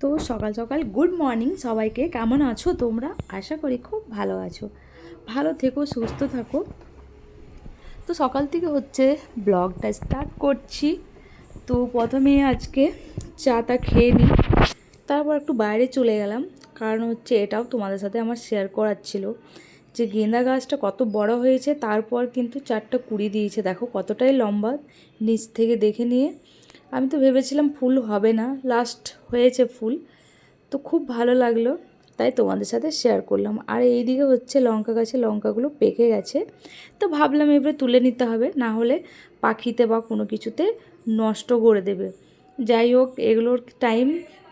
তো সকাল সকাল গুড মর্নিং সবাইকে। কেমন আছো তোমরা? আশা করি খুব ভালো আছো। ভালো থেকো, সুস্থ থাকো। তো সকাল থেকে হচ্ছে ব্লগটা স্টার্ট করছি। তো প্রথমে আজকে চা চাটা খেয়ে নিই। তারপর একটু বাইরে চলে গেলাম। কারণ হচ্ছে এটাও তোমাদের সাথে আমার শেয়ার করার ছিল যে গেঁদা গাছটা কত বড় হয়েছে, তারপর কিন্তু চারটা কুড়ি দিয়েছে। দেখো কতটাই লম্বা, নিচ থেকে দেখে নিয়ে। আমি তো ভেবেছিলাম ফুল হবে না লাস্ট হয়েছে ফুল। তো খুব ভালো লাগল, তাই তোমাদের সাথে শেয়ার করলাম। আর এইদিকে হচ্ছে লঙ্কা গাছে লঙ্কাগুলো পেকে গেছে, তো ভাবলাম এবারে তুলে নিতে হবে, না হলে পাখিতে বা কোনো কিছুতে নষ্ট করে দেবে। যাই হোক, এগুলোর টাইম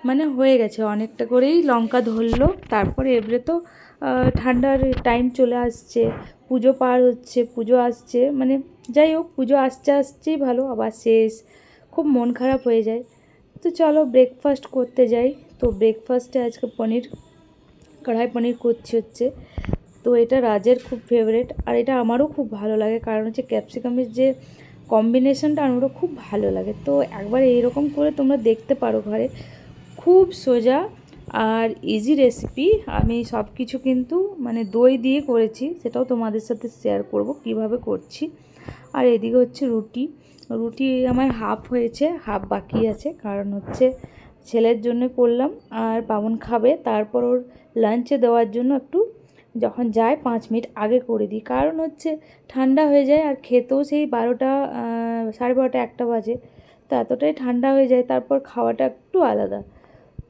মানে হয়ে গেছে, অনেকটা করেই লঙ্কা ধরলো, তারপরে এবারে তো ঠান্ডার টাইম চলে আসছে, পুজো পার হচ্ছে, পুজো আসছে মানে যাই হোক, পুজো আসতে আসছেই ভালো, আবার শেষ। খুব মন খারাপ হয়ে যায়। তো চলো ব্রেকফাস্ট করতে যাই। তো ব্রেকফাস্টে আজকে পনির, কড়াই পনির করছি হচ্ছে। তো এটা রাজের খুব ফেভারেট আর এটা আমারও খুব ভালো লাগে। কারণ হচ্ছে ক্যাপসিকামের যে কম্বিনেশনটা আমারও খুব ভালো লাগে। তো একবার এইরকম করে তোমরা দেখতে পারো ঘরে। খুব সোজা আর ইজি রেসিপি আমি সব কিছু কিন্তু মানে দই দিয়ে করেছি। সেটাও তোমাদের সাথে শেয়ার করব কীভাবে করছি। আর এদিকে হচ্ছে রুটি। রুটি আমার হাফ হয়েছে হাফ বাকি আছে। কারণ হচ্ছে ছেলের জন্য করলাম, আর পাবন খাবে। তারপর ওর লাঞ্চে দেওয়ার জন্য একটু যখন যায় পাঁচ মিনিট আগে করে দিই। কারণ হচ্ছে ঠান্ডা হয়ে যায়, আর খেতেও সেই বারোটা সাড়ে বারোটা একটা বাজে। তো এতটাই ঠান্ডা হয়ে যায়, তারপর খাওয়াটা একটু আলাদা।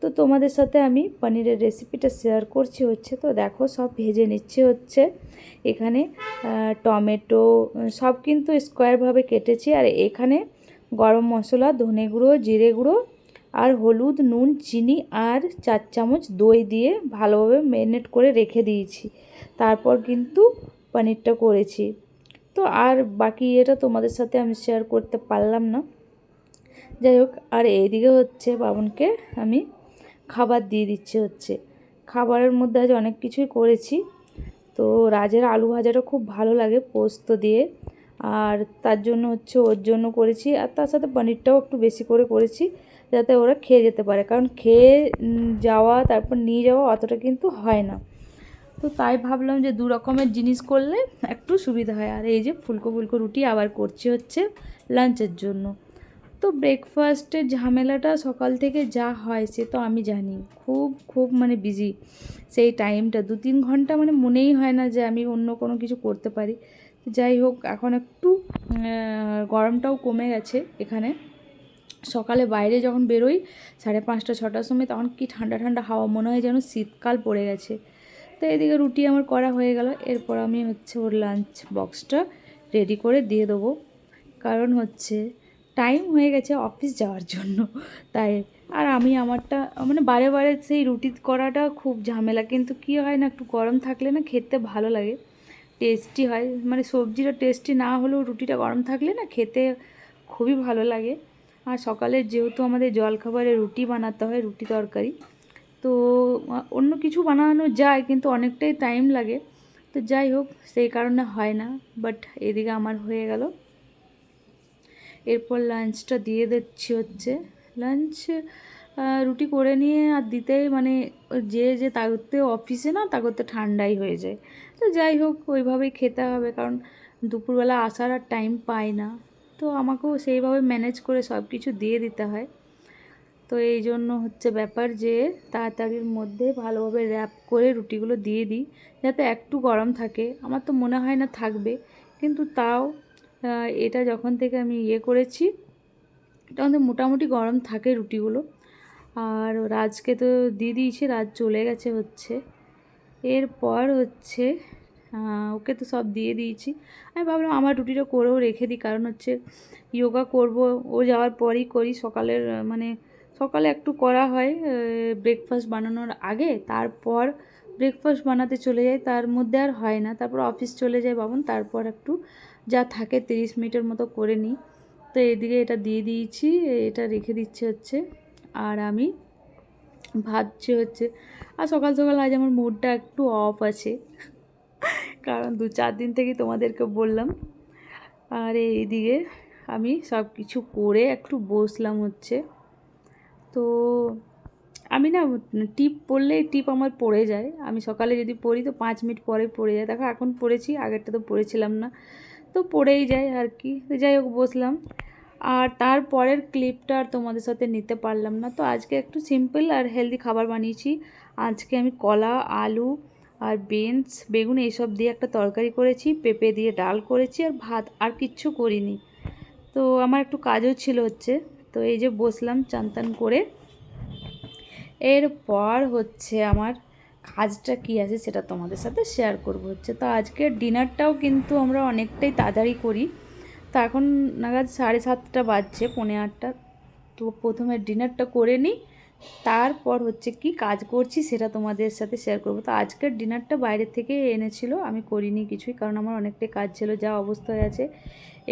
তো তোমাদের সাথে আমি পনিরের রেসিপিটা শেয়ার করছি হচ্ছে। তো দেখো সব ভেজে নিচ্ছে হচ্ছে। এখানে টমেটো সব কিন্তু স্কোয়ারভাবে কেটেছি। আর এখানে গরম মশলা, ধনে গুঁড়ো, জিরে গুঁড়ো আর হলুদ, নুন, চিনি আর চার চামচ দই দিয়ে ভালোভাবে ম্যারিনেট করে রেখে দিয়েছি। তারপর কিন্তু পনিরটা করেছি। তো আর বাকি এটা তোমাদের সাথে আমি শেয়ার করতে পারলাম না। যাই হোক, আর এইদিকে হচ্ছে বাবনকে আমি খাবার দিয়ে দিচ্ছে হচ্ছে। খাবারের মধ্যে আজ অনেক কিছুই করেছি। তো রাজের আলু ভাজাটা খুব ভালো লাগে পোস্ত দিয়ে। আর তার জন্য হচ্ছে ওর জন্য করেছি আর তার সাথে পনিরটাও একটু বেশি করে করেছি যাতে ওরা খেয়ে যেতে পারে। কারণ খেয়ে যাওয়া, তারপর নিয়ে যাওয়া অতটা কিন্তু হয় না। তো তাই ভাবলাম যে দু রকমের জিনিস করলে একটু সুবিধা হয়। আর এই যে ফুলকো ফুলকো রুটি আবার করছি হচ্ছে লাঞ্চের জন্য। তো ব্রেকফাস্টের ঝামেলাটা সকাল থেকে যা হয় সে তো আমি জানি। খুব খুব মানে বিজি সেই টাইমটা দু তিন ঘণ্টা মানে মনেই হয় না যে আমি অন্য কোনো কিছু করতে পারি। যাই হোক, এখন একটু গরমটাও কমে গেছে এখানে। সকালে বাইরে যখন বেরোই, সাড়ে পাঁচটা, ছটার সময় তখন কি ঠান্ডা ঠান্ডা হাওয়া, মনে হয় যেন শীতকাল পড়ে গেছে। তো এদিকে রুটি আমার করা হয়ে গেল। এরপর আমি হচ্ছে ওর লাঞ্চ বক্সটা রেডি করে দিয়ে দেবো। কারণ হচ্ছে টাইম হয়ে গেছে অফিস যাওয়ার জন্য। তাই, আর আমি আমারটা মানে বারে বারে সেই রুটি করাটা খুব ঝামেলা। কিন্তু কি হয় না, একটু গরম থাকলে না খেতে ভালো লাগে। টেস্টি হয়। মানে সবজিটা টেস্টি না হলেও রুটিটা গরম থাকলে না খেতে খুবই ভালো লাগে। আর সকালে যেহেতু আমাদের জলখাবারে রুটি বানাতে হয়, রুটি তরকারি, তো অন্য কিছু বানানো যায়, কিন্তু অনেকটাই টাইম লাগে। তো যাই হোক, সেই কারণে হয় না। বাট এদিকে আমার হয়ে গেল। এরপর লাঞ্চটা দিয়ে দিচ্ছি হচ্ছে। লাঞ্চ রুটি করে নিয়ে আর দিতে মানে যে যে তাগতে অফিসে না, তাগতে ঠান্ডাই হয়ে যায়। তো যাই হোক, ওইভাবেই খেতে হবে কারণ দুপুরবেলা আসার আর টাইম পাই না। তো আমাকেও সেইভাবে ম্যানেজ করে সব কিছু দিয়ে দিতে হয়। তো এই জন্য হচ্ছে ব্যাপার যে, তাড়াতাড়ির মধ্যে ভালোভাবে র্যাপ করে রুটিগুলো দিয়ে দিই, যাতে একটু গরম থাকে। আমার তো মনে হয় না থাকবে, কিন্তু তাও এটা যখন থেকে আমি ইয়ে করেছি তখন তো মোটামুটি গরম থাকে রুটিগুলো। আর রাজকে তো দিয়ে দিয়েছি, রাজ চলে গেছে হচ্ছে। এরপর হচ্ছে ওকে তো সব দিয়ে দিয়েছি। আমি ভাবলাম আমার রুটিটা করেও রেখে দিই, কারণ হচ্ছে যোগা করব, ও যাওয়ার পরই করি। সকালের মানে সকালে একটু করা হয় ব্রেকফাস্ট বানানোর আগে, তারপর ব্রেকফাস্ট বানাতে চলে যাই। তার মধ্যে আর হয় না, তারপর অফিস চলে যায় বাবন, তারপর একটু যা থাকে তিরিশ মিনিটের মতো করে নিই। তো এদিকে এটা দিয়ে দিয়েছি, এটা রেখে দিচ্ছে হচ্ছে। আর আমি ভাবছি হচ্ছে। আর সকাল সকাল আজ আমার মুডটা একটু অফ আছে। কারণ দু চার দিন থেকেই তোমাদেরকে বললাম। আর এইদিকে আমি সব কিছু করে একটু বসলাম হচ্ছে। তো আমি না টিপ পরলেই টিপ আমার পড়ে যায়। আমি সকালে যদি পড়ি তো পাঁচ মিনিট পরে পড়ে যায়। দেখো এখন পড়েছি, আগেরটা তো পড়েছিলাম না। তো পড়েই যায় আর কি। যাই হোক, বসলাম। আর তারপরের ক্লিপটা আর তোমাদের সাথে নিতে পারলাম না। তো আজকে একটু সিম্পল আর হেলদি খাবার বানিয়েছি। আজকে আমি কলা, আলু আর বিনস বেগুন এইসব দিয়ে একটা তরকারি করেছি, পেঁপে দিয়ে ডাল করেছি আর ভাত আর কিচ্ছু করিনি। তো আমার একটু কাজও ছিল হচ্ছে। তো এই যে বসলাম চান করে। এরপর হচ্ছে আমার কাজটা কী আছে সেটা তোমাদের সাথে শেয়ার করব। হচ্ছে তো আজকের ডিনারটাও কিন্তু আমরা অনেকটাই তাড়াতাড়ি করি। তো এখন নাগাদ সাড়ে সাতটা বাজছে, পৌনে আটটা। তো প্রথমে ডিনারটা করে নিই, তারপর হচ্ছে কি কাজ করছি সেটা তোমাদের সাথে শেয়ার করব। তো আজকের ডিনারটা বাইরে থেকে এনেছিল, আমি করিনি কিছুই কারণ আমার অনেকটাই কাজ ছিল, যা অবস্থায় আছে।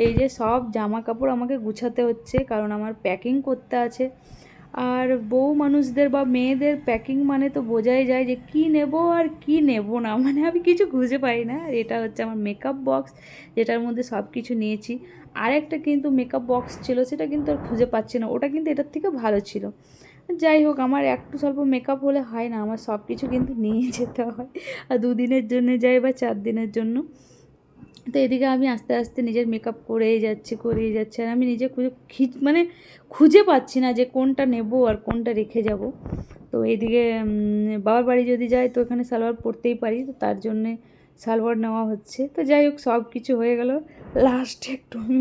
এই যে সব জামা কাপড় আমাকে গুছাতে হচ্ছে, কারণ আমার প্যাকিং করতে আছে। আর বউ মানুষদের বা মেয়েদের প্যাকিং মানে তো বোঝাই যায় যে কি নেব আর কি নেব না। মানে আমি কিছু খুঁজে পাই না। আর এটা হচ্ছে আমার মেকআপ বক্স যেটার মধ্যে সব কিছু নিয়েছি। আরেকটা কিন্তু মেকআপ বক্স ছিল, সেটা কিন্তু আর খুঁজে পাচ্ছি না। ওটা কিন্তু এটার থেকে ভালো ছিল। যাই হোক, আমার একটু স্বল্প মেকআপ হলে হয় না। আমার সব কিছু কিন্তু নিয়ে যেতে হয়। আর দুদিনের জন্য যাই বা চার দিনের জন্য। তো এদিকে আমি আস্তে আস্তে নিজের মেকআপ করেই যাচ্ছি করেই যাচ্ছি। আর আমি নিজে খুঁজে খিচ মানে খুঁজে পাচ্ছি না যে কোনটা নেব আর কোনটা রেখে যাব। তো এইদিকে বাবার বাড়ি যদি যাই তো এখানে সালোয়ার পরতেই পারি, তো তার জন্যে সালোয়ার নেওয়া হচ্ছে। তো যাই হোক সব কিছু হয়ে গেল। লাস্টে একটু আমি